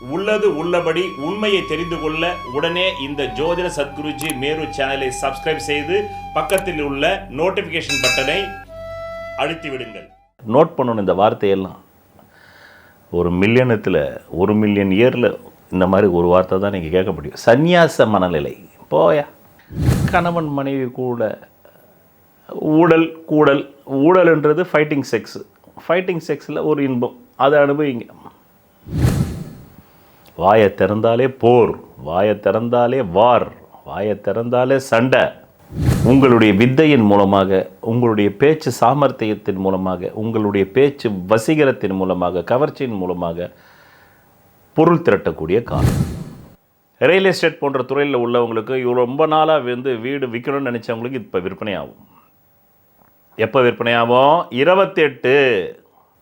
உள்ளது உள்ளபடி உண்மையை தெரிந்து கொள்ள உடனே இந்த ஜோதிட சத்குருஜி மேரு சேனலை சப்ஸ்கிரைப் செய்து பக்கத்தில் உள்ள நோட்டிஃபிகேஷன் பட்டனை அழுத்தி விடுங்கள். நோட் பண்ணணும் இந்த வார்த்தையெல்லாம். ஒரு மில்லியனத்தில் ஒரு மில்லியன் இயரில் இந்த மாதிரி ஒரு வார்த்தை தான் நீங்கள் கேட்க முடியும். சந்நியாச மனநிலை. போயா. கணவன் மனைவி கூட ஊழல் கூடல் ஊழல்ன்றது ஃபைட்டிங் செக்ஸ் ஃபைட்டிங் செக்ஸில் ஒரு இன்பம். அதை அனுபவிங்க. வாயை திறந்தாலே போர் வாயை திறந்தாலே வார் வாயை திறந்தாலே சண்டை. உங்களுடைய வித்தையின் மூலமாக உங்களுடைய பேச்சு சாமர்த்தியத்தின் மூலமாக உங்களுடைய பேச்சு வசீகரத்தின் மூலமாக கவர்ச்சியின் மூலமாக பொருள் திரட்டக்கூடிய காலம். ரியல் எஸ்டேட் போன்ற துறையில் உள்ளவங்களுக்கு இவ்வளோ ரொம்ப நாளாக வந்து வீடு விற்கணும்னு நினச்சவங்களுக்கு இப்போ விற்பனையாகும். எப்போ விற்பனையாகும்? இருபத்தெட்டு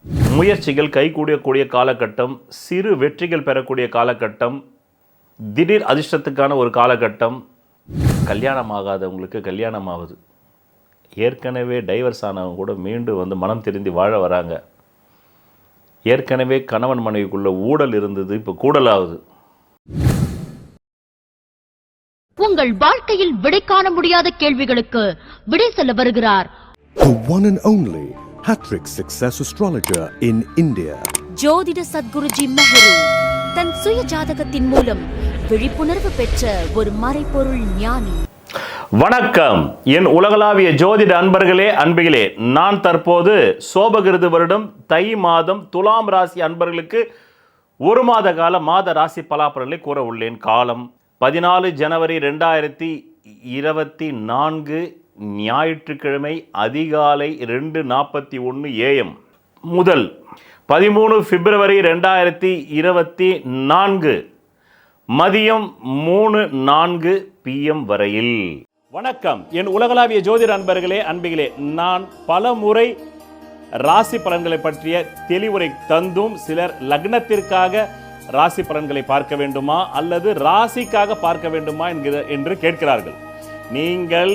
முயற்சிகள் கைகூடக்கூடிய காலகட்டம் சிறு வெற்றிகள் பெறக்கூடிய காலகட்டம் திடீர் அதிர்ஷ்டத்துக்கான ஒரு காலகட்டம் கல்யாணம் ஆகாதவங்களுக்கு கல்யாணம் ஆகுது ஏற்கனவே டைவர்ஸ் ஆனவங்க கூட மீண்டும் வந்து மனம் திருந்தி வாழ வராங்க. ஏற்கனவே கணவன் மனைவிக்குள்ள ஊடல் இருந்தது இப்போ கூடலாகுது உங்கள் வாழ்க்கையில் விடை காண முடியாத கேள்விகளுக்கு விடை சொல்ல வருகிறார். The one and only Hattrick Success Astrologer in India. ஜோதிட சத்குருஜி மெஹரு தன் சுய ஜாதகத்தின் மூலம் விழிப்புணர்வு பெற்ற ஒரு மறைபொருள் ஞானி. வணக்கம். என் உலகளாவிய ஜோதிட அன்பர்களே அன்பிகளே நான் தற்போது சோபகிருது வருடம் தை மாதம் துலாம் ராசி அன்பர்களுக்கு ஒரு மாத கால மாத ராசி பலாபலன்களை கூற உள்ளேன். காலம் பதினாலு ஜனவரி ரெண்டாயிரத்தி இருபத்தி நான்கு ஞாயிற்றுக்கிழமை அதிகாலை ரெண்டு நாற்பத்தி ஒன்று ஏஎம் முதல் பதிமூணு பிப்ரவரி ரெண்டாயிரத்தி இருபத்தி நான்கு. மதியம் மூணு நான்கு பிஎம் வரையில். வணக்கம். என் உலகளாவிய ஜோதிட அன்பர்களே அன்பிகளே நான் பல முறை ராசி பலன்களை பற்றிய தெளிவுரை தந்தும் சிலர் லக்னத்திற்காக ராசி பலன்களை பார்க்க வேண்டுமா அல்லது ராசிக்காக பார்க்க வேண்டுமா என்கிற என்று கேட்கிறார்கள். நீங்கள்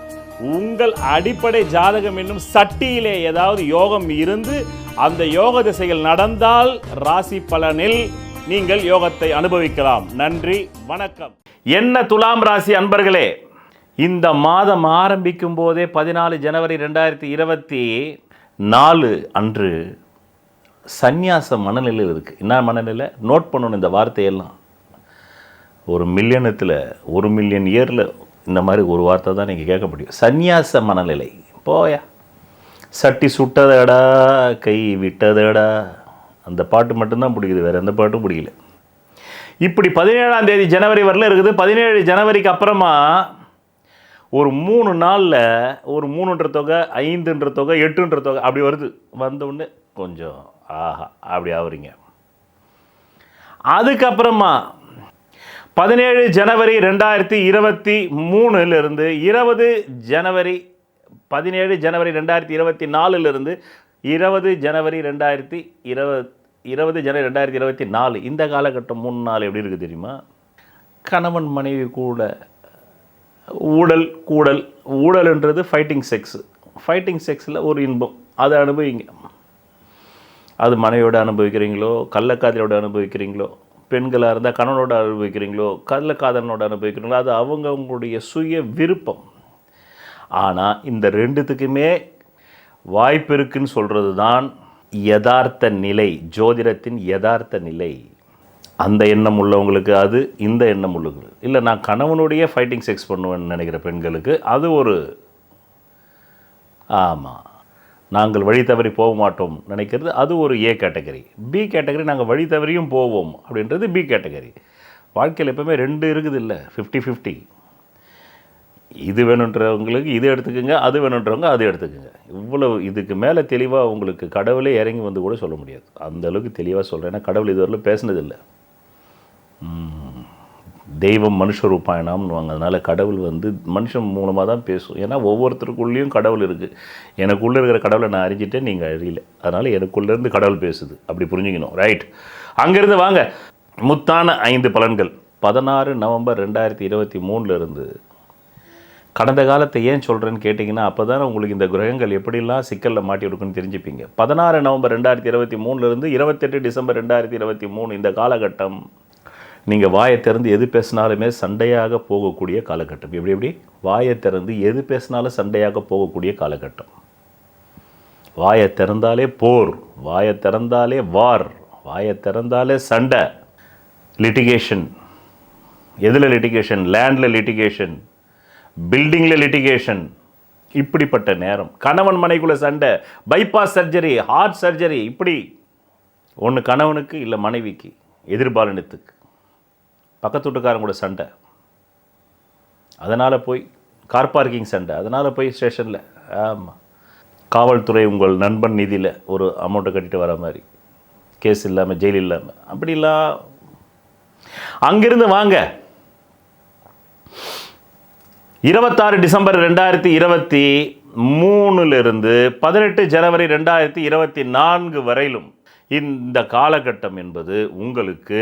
உங்கள் அடிப்படை ஜாதகம் என்னும் சட்டியிலே ஏதாவது யோகம் இருந்து அந்த யோக திசைகள் நடந்தால் ராசி பலனில் நீங்கள் யோகத்தை அனுபவிக்கலாம். நன்றி வணக்கம். என்ன துலாம் ராசி அன்பர்களே இந்த மாதம் ஆரம்பிக்கும் போதே பதினாலு ஜனவரி ரெண்டாயிரத்தி இருபத்தி நாலு அன்று சந்நியாச மனநிலையில் இருக்குது என்ன மனநிலை? நோட் பண்ணணும் இந்த வார்த்தையெல்லாம். ஒரு மில்லியனத்தில் ஒரு மில்லியன் இயரில் இந்த மாதிரி ஒரு வார்த்தை தான் நீங்கள் கேட்க முடியும். சந்நியாச மனநிலை. போயா. சட்டி சுட்டதடா கை விட்டதடா. அந்த பாட்டு மட்டும்தான் பிடிக்குது வேறு எந்த பாட்டும் பிடிக்கல. இப்படி பதினேழாம் தேதி ஜனவரி வரல இருக்குது. பதினேழு ஜனவரிக்கு அப்புறமா ஒரு மூணு நாளில் ஒரு மூணுன்ற தொகை ஐந்துன்ற தொகை எட்டுன்ற தொகை அப்படி வருது. வந்தவுடனே கொஞ்சம் ஆஹா அப்படி ஆகுறீங்க அதுக்கப்புறமா பதினேழு ஜனவரி ரெண்டாயிரத்தி இருபத்தி மூணுலேருந்து இருபது ஜனவரி பதினேழு ஜனவரி ரெண்டாயிரத்தி இருபத்தி நாலுலேருந்து இருபது ஜனவரி ரெண்டாயிரத்தி இருபத் இருபது ஜனவரி ரெண்டாயிரத்தி இருபத்தி நாலு. இந்த காலகட்டம் மூணு நாள் எப்படி இருக்குது தெரியுமா? கணவன் மனைவி கூட ஊழல் கூடல் ஊழல்ன்றது ஃபைட்டிங் செக்ஸ் ஃபைட்டிங் செக்ஸில் ஒரு இன்பம். அதை அனுபவிங்க. அது மனைவியோடு அனுபவிக்கிறீங்களோ கள்ளக்காதலோட அனுபவிக்கிறீங்களோ பெண்களாக இருந்தால் கணவனோட அனுபவிக்கிறீங்களோ கள்ளக்காதலனோட அனுபவிக்கிறீங்களோ அது அவங்கவுங்களுடைய சுய விருப்பம். ஆனால் இந்த ரெண்டுத்துக்குமே வாய்ப்பு இருக்குன்னு சொல்கிறது தான் யதார்த்த நிலை ஜோதிடத்தின் யதார்த்த நிலை. அந்த எண்ணம் உள்ளவங்களுக்கு அது இந்த எண்ணம் உள்ளவங்களுக்கு இல்லை நான் கணவனுடைய ஃபைட்டிங் செக்ஸ் பண்ணுவேன்னு நினைக்கிற பெண்களுக்கு அது ஒரு ஆமாம் நாங்கள் வழி தவறி போக மாட்டோம் நினைக்கிறது அது ஒரு ஏ கேட்டகரி. பி கேட்டகரி நாங்கள் வழி தவறியும் போவோம் அப்படின்றது பி கேட்டகரி. வாழ்க்கையில் எப்பவுமே ரெண்டு இருக்குது இல்லை ஃபிஃப்டி ஃபிஃப்டி இது வேணுன்றவங்களுக்கு இது எடுத்துக்கோங்க அது வேணுன்றவங்க அது எடுத்துக்கோங்க. இவ்வளவு இதுக்கு மேலே தெளிவாக உங்களுக்கு கடவுளே இறங்கி வந்து கூட சொல்ல முடியாது. அந்த அளவுக்கு தெளிவாக சொல்கிறேன். ஏன்னா கடவுள் இதுவரையிலும் பேசினதில்லை. தெய்வம் மனுஷ ரூபாயணம்னுவாங்க அதனால் கடவுள் வந்து மனுஷன் மூலமாக தான் பேசும். ஏன்னா ஒவ்வொருத்தருக்குள்ளேயும் கடவுள் இருக்குது எனக்குள்ளே இருக்கிற கடவுளை நான் அறிஞ்சிட்டேன் நீங்கள் அறியல. அதனால் எனக்குள்ளேருந்து கடவுள் பேசுது. அப்படி புரிஞ்சுக்கணும். ரைட் அங்கேருந்து வாங்க. முத்தான ஐந்து பலன்கள். பதினாறு நவம்பர் ரெண்டாயிரத்தி இருபத்தி மூணுலேருந்து கடந்த காலத்தை ஏன் சொல்கிறேன்னு கேட்டிங்கன்னா அப்போ தான் உங்களுக்கு இந்த கிரகங்கள் எப்படிலாம் சிக்கலில் மாட்டி இருக்குன்னு தெரிஞ்சுப்பீங்க. பதினாறு நவம்பர் ரெண்டாயிரத்தி இருபத்தி மூணுலேருந்து இருபத்தெட்டு டிசம்பர் ரெண்டாயிரத்தி இருபத்தி மூணு இந்த காலகட்டம் நீங்கள் வாயை திறந்து எது பேசினாலுமே சண்டையாக போகக்கூடிய காலகட்டம். எப்படி எப்படி? வாயை திறந்து எது பேசினாலும் சண்டையாக போகக்கூடிய காலகட்டம். வாயை திறந்தாலே போர் வாயை திறந்தாலே வார் வாயை திறந்தாலே சண்டை லிட்டிகேஷன் எதில் லிட்டிகேஷன் லேண்டில் லிட்டிகேஷன் பில்டிங்கில் லிட்டிகேஷன் இப்படிப்பட்ட நேரம். கணவன் மனைக்குள்ள சண்டை பைபாஸ் சர்ஜரி ஹார்ட் சர்ஜரி இப்படி. ஒன்று கணவனுக்கு இல்லை மனைவிக்கு எதிர்பாலினத்துக்கு. பக்கத்து வீட்டுக்காரங்க கூட சண்டை. அதனால் போய் கார் பார்க்கிங் சண்டை. அதனால் போய் ஸ்டேஷனில் ஆமாம் காவல்துறை உங்கள் நண்பன் நிதியில் ஒரு அமௌண்ட்டை கட்டிட்டு வர மாதிரி. கேஸ் இல்லாமல் ஜெயில் இல்லாமல் அப்படிலாம். அங்கிருந்து வாங்க. இருபத்தாறு டிசம்பர் ரெண்டாயிரத்தி இருபத்தி மூணுலேருந்து பதினெட்டு ஜனவரி ரெண்டாயிரத்தி இருபத்தி நான்கு வரையிலும் இந்த காலகட்டம் என்பது உங்களுக்கு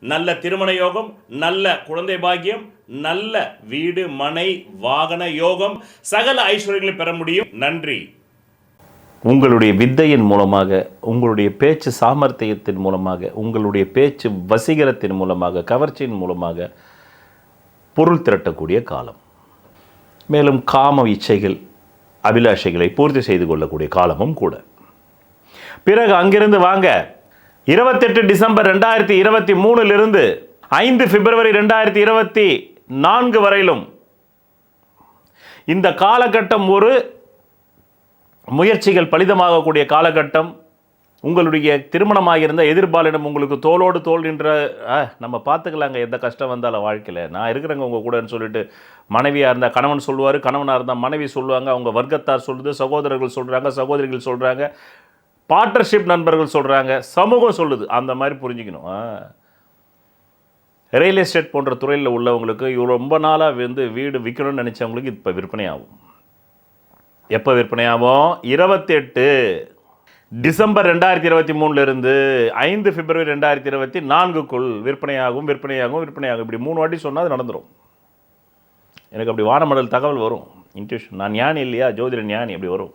நல்ல திருமண யோகம் நல்ல குழந்தை பாக்கியம் நல்ல வீடு மனை வாகன யோகம். சகல ஐஸ்வர்யங்களை பெற முடியும். நன்றி. உங்களுடைய வித்தையின் மூலமாக உங்களுடைய பேச்சு சாமர்த்தியத்தின் மூலமாக உங்களுடைய பேச்சு வசீகரத்தின் மூலமாக கவர்ச்சியின் மூலமாக பொருள் திரட்டக்கூடிய காலம். மேலும் காம இச்சைகள் அபிலாஷைகளை பூர்த்தி செய்து கொள்ளக்கூடிய காலமும் கூட. பிறகு அங்கிருந்து வாங்க. இருபத்தெட்டு டிசம்பர் ரெண்டாயிரத்தி இருபத்தி மூணிலிருந்து ஐந்து பிப்ரவரி ரெண்டாயிரத்தி இருபத்தி நான்கு வரையிலும் இந்த காலகட்டம் ஒரு முயற்சிகள் பலிதமாகக்கூடிய காலகட்டம். உங்களுடைய திருமணமாக இருந்த எதிர்பாலிடம் உங்களுக்கு தோளோடு தோல் நின்ற "ஆ, நம்ம பார்த்துக்கலாங்க எந்த கஷ்டம் வந்தாலும் வாழ்க்கையில். நான் இருக்கிறேங்க உங்கள் கூடன்னு சொல்லிட்டு மனைவியாக இருந்தால் கணவன் சொல்லுவார் கணவனாக இருந்தால் மனைவி சொல்லுவாங்க அவங்க வர்க்கத்தார் சொல்லுது சகோதரர்கள் சொல்கிறாங்க சகோதரிகள் சொல்கிறாங்க பார்ட்னர்ஷிப் நண்பர்கள் சொல்கிறாங்க சமூகம் சொல்லுது. அந்த மாதிரி புரிஞ்சுக்கணும். ரியல் எஸ்டேட் போன்ற துறையில் உள்ளவங்களுக்கு இவ்வளோ ரொம்ப நாளாக வந்து வீடு விற்கணும்னு நினச்சவங்களுக்கு இப்போ விற்பனையாகும். எப்போ விற்பனையாகும்? இருபத்தெட்டு டிசம்பர் ரெண்டாயிரத்தி இருபத்தி மூணுலேருந்து ஐந்து பிப்ரவரி ரெண்டாயிரத்தி இருபத்தி நான்குக்குள் விற்பனையாகும் விற்பனையாகும் விற்பனையாகும். இப்படி மூணு வாட்டி சொன்னால் அது நடந்துடும் எனக்கு அப்படி வானமடல் தகவல் வரும். இன்ட்யூஷன் நான் ஞானி இல்லையா? ஜோதிட ஞானி. அப்படி வரும்.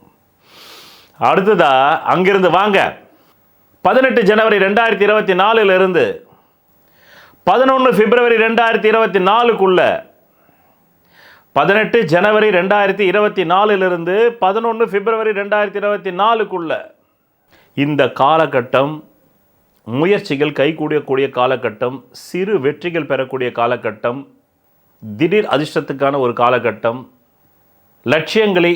அடுத்ததா அங்கிருந்து வாங்க. பதினெட்டு ஜனவரி ரெண்டாயிரத்தி இருபத்தி நாலுலேருந்து பதினொன்று பிப்ரவரி ரெண்டாயிரத்தி இருபத்தி நாலுக்குள்ள பதினெட்டு ஜனவரி ரெண்டாயிரத்தி இருபத்தி நாலுலேருந்து பதினொன்று பிப்ரவரி ரெண்டாயிரத்தி இருபத்தி நாலுக்குள்ள இந்த காலகட்டம் முயற்சிகள் கைகூடியக்கூடிய காலகட்டம் சிறு வெற்றிகள் பெறக்கூடிய காலகட்டம் திடீர் அதிர்ஷ்டத்துக்கான ஒரு காலகட்டம் லட்சியங்களை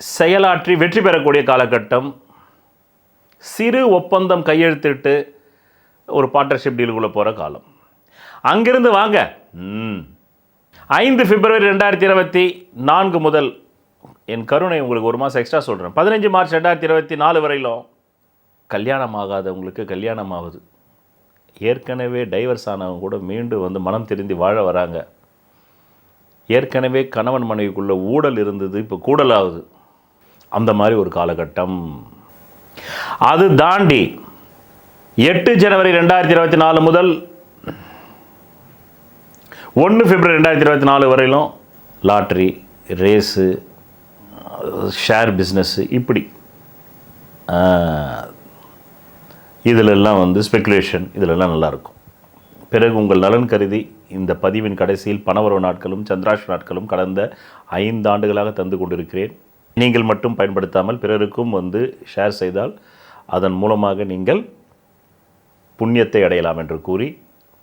செயலாற்றி வெற்றி பெறக்கூடிய காலகட்டம். சிறு ஒப்பந்தம் கையெழுத்திட்டு ஒரு பார்ட்னர்ஷிப் டீலுக்குள்ளே போகிற காலம். அங்கிருந்து வாங்க. ஐந்து பிப்ரவரி ரெண்டாயிரத்தி இருபத்தி நான்கு முதல் என் கருணை உங்களுக்கு ஒரு மாதம் எக்ஸ்ட்ரா சொல்கிறேன் பதினஞ்சு மார்ச் ரெண்டாயிரத்தி இருபத்தி நாலு வரையிலும் கல்யாணம் ஆகாதவங்களுக்கு கல்யாணம் ஆகுது ஏற்கனவே டைவர்ஸ் ஆனவங்க கூட மீண்டும் வந்து மனம் திருந்தி வாழ வராங்க. ஏற்கனவே கணவன் மனைவிக்குள்ளே ஊடல் இருந்தது இப்போ கூடலாகுது அந்த மாதிரி ஒரு காலகட்டம். அது தாண்டி எட்டு ஜனவரி ரெண்டாயிரத்தி இருபத்தி நாலு முதல் ஒன்று பிப்ரவரி ரெண்டாயிரத்தி இருபத்தி நாலு வரையிலும் லாட்ரி ரேஸு ஷேர் பிஸ்னஸ்ஸு இப்படி. இதிலெல்லாம் வந்து ஸ்பெகுலேஷன் இதிலெல்லாம் நல்லாயிருக்கும். பிறகு உங்கள் நலன் கருதி இந்த பதிவின் கடைசியில் பணவரவு நாட்களும் சந்திராஷ் நாட்களும் கடந்த ஐந்து ஆண்டுகளாக தந்து கொண்டிருக்கிறேன். நீங்கள் மட்டும் பயன்படுத்தாமல் பிறருக்கும் வந்து ஷேர் செய்தால் அதன் மூலமாக நீங்கள் புண்ணியத்தை அடையலாம் என்று கூறி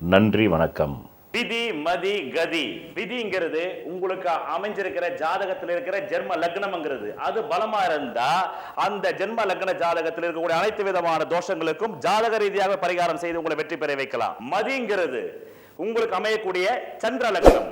நன்றி வணக்கம். விதி மதி கதி. விதிங்கிறது உங்களுக்கு அமைஞ்சிருக்கிற ஜாதகத்தில் இருக்கிற ஜென்ம லக்னம்ங்கிறது. அது பலமா இருந்தா அந்த ஜென்ம லக்ன ஜாதகத்தில் இருக்கக்கூடிய அனைத்து விதமான தோஷங்களுக்கும் ஜாதக ரீதியாக பரிகாரம் செய்து உங்களை வெற்றி பெற வைக்கலாம். மதிங்கிறது உங்களுக்கு அமையக்கூடிய சந்திர லக்னம்.